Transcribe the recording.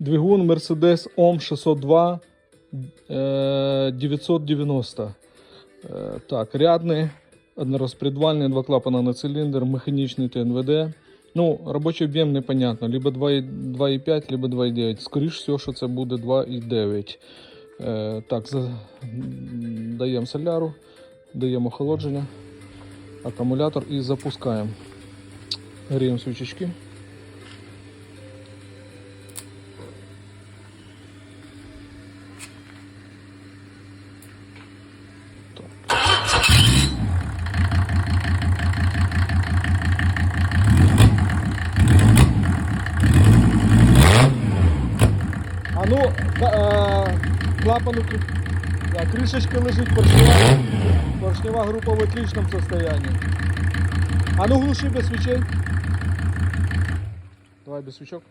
Двигун Mercedes OM 602 е, 990. Е, Так, рядний, однорозпредвальний, два клапана на циліндр, механічний ТНВД. Ну, робочий об'єм непонятно. Либо 2,- 2,5, либо 2,9. Скоріше всього, що це буде 2,9. Е, так, даємо соляру, даємо охолодження, акумулятор і запускаємо. Гріємо свічечки. Ну, е, клапану кры- да, крышечка лежит, поршнева, поршнева группа в отличном состоянии. А ну глуши без свечей. Давай без свечок.